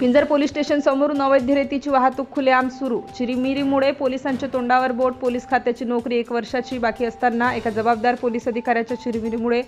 पिंजर police station समोरून अवैध रेतीची वाहतूक खुलेआम सुरू. चिरीमिरीमुळे पोलिसांच्या तोंडावर बोट पोलीस खात्याची नोकरी एक वर्षाची बाकी असताना एका जबाबदार पोलीस अधिकाऱ्याच्या चिरीमिरीमुळे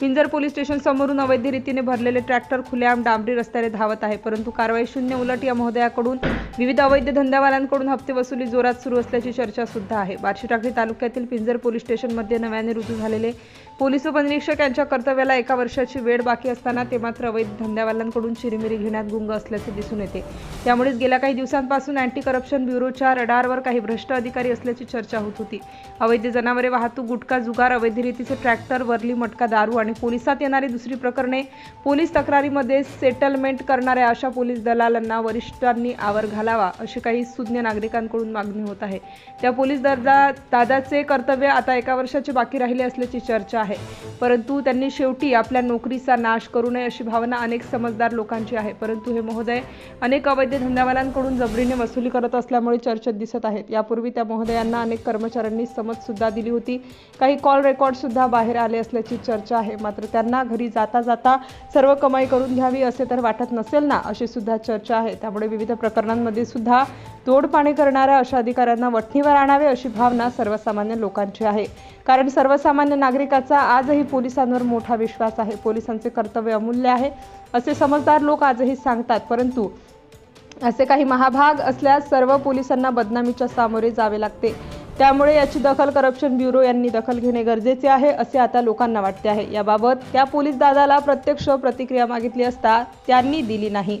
पिंजर पोलीस स्टेशन समोरून अवैध रीतीने भरलेले ट्रॅक्टर खुलेआम डांबरी रस्त्याने धावत आहे. परंतु कारवाई शून्य उलट या महोदयाकडून विविध अवैध धंद्यावाल्यांकडून हप्ते वसुली जोरात सुरू असल्याची चर्चा सुद्धा आहे. बार्शी टाकळी तालुक्यातील पिंजर पोलीस स्टेशनमध्ये नव्याने रुजू झालेले पोलीस उपनिरीक्षक यांच्या कर्तव्याला एका वर्षाची वेळ बाकी असताना ते मात्र अवैध धंद्यावाल्यांकडून चिरीमिरी घेण्यात गुंग असल्याचे दिसून येते. त्यामुळेच गेल्या काही दिवसांपासून अँटी करप्शन ब्युरोच्या रडारवर काही भ्रष्ट अधिकारी असल्याची चर्चा होत होती. अवैध जनावरे वाहतूक गुटखा जुगार अवैध रीतीचे ट्रॅक्टर वरली मटका दारू आणि पोलिसात येणारी दुसरी प्रकरणे पोलीस तक्रारीमध्ये सेटलमेंट करणाऱ्या अशा पोलीस दलालांना वरिष्ठांनी आवर घालावा अशी काही सुज्ञ नागरिकांकडून मागणी होत आहे. त्या पोलीस दर्जा दादाचे कर्तव्य आता एका वर्षाचे बाकी राहिले असल्याची चर्चा आहे. परंतु त्यांनी शेवटी आपल्या नोकरीचा नाश करू नये अशी भावना अनेक समजदार लोकांची आहे. परंतु हे महोदय अनेक अवैध धंद्यावाल्यांकडून जबरीने वसुली करत असल्यामुळे चर्चेत दिसत आहेत. यापूर्वी त्या महोदयांना अनेक कर्मचाऱ्यांनी समजसुद्धा दिली होती. काही कॉल रेकॉर्डसुद्धा बाहेर आले असल्याची चर्चा आहे. मात्र त्यांना घरी जाता जाता सर्व कमाई करून घ्यावी असे तर वाटत नसेल ना अशी सुद्धा चर्चा आहे. त्यामुळे विविध प्रकरणांमध्ये सुद्धा तोडपाणी करणाऱ्या अशा अधिकाऱ्यांना वठणीवर आणावे अशी भावना सर्वसामान्य लोकांची आहे. कारण सर्वसामान्य नागरिकाचा आजही पोलिसांवर मोठा विश्वास आहे. पोलिसांचे कर्तव्य अमूल्य आहे. असे समजदार लोक आजही सांगतात. परंतु असे काही महाभाग असल्यास सर्व पोलिसांना बदनामीच्या सामोरे जावे लागते. त्यामुळे याची दखल करप्शन ब्युरो यांनी दखल घेणे गरजेचे आहे असे आता लोकांना वाटते आहे. याबाबत त्या पोलीस दादाला प्रत्यक्ष प्रतिक्रिया मागितली असता त्यांनी दिली नाही.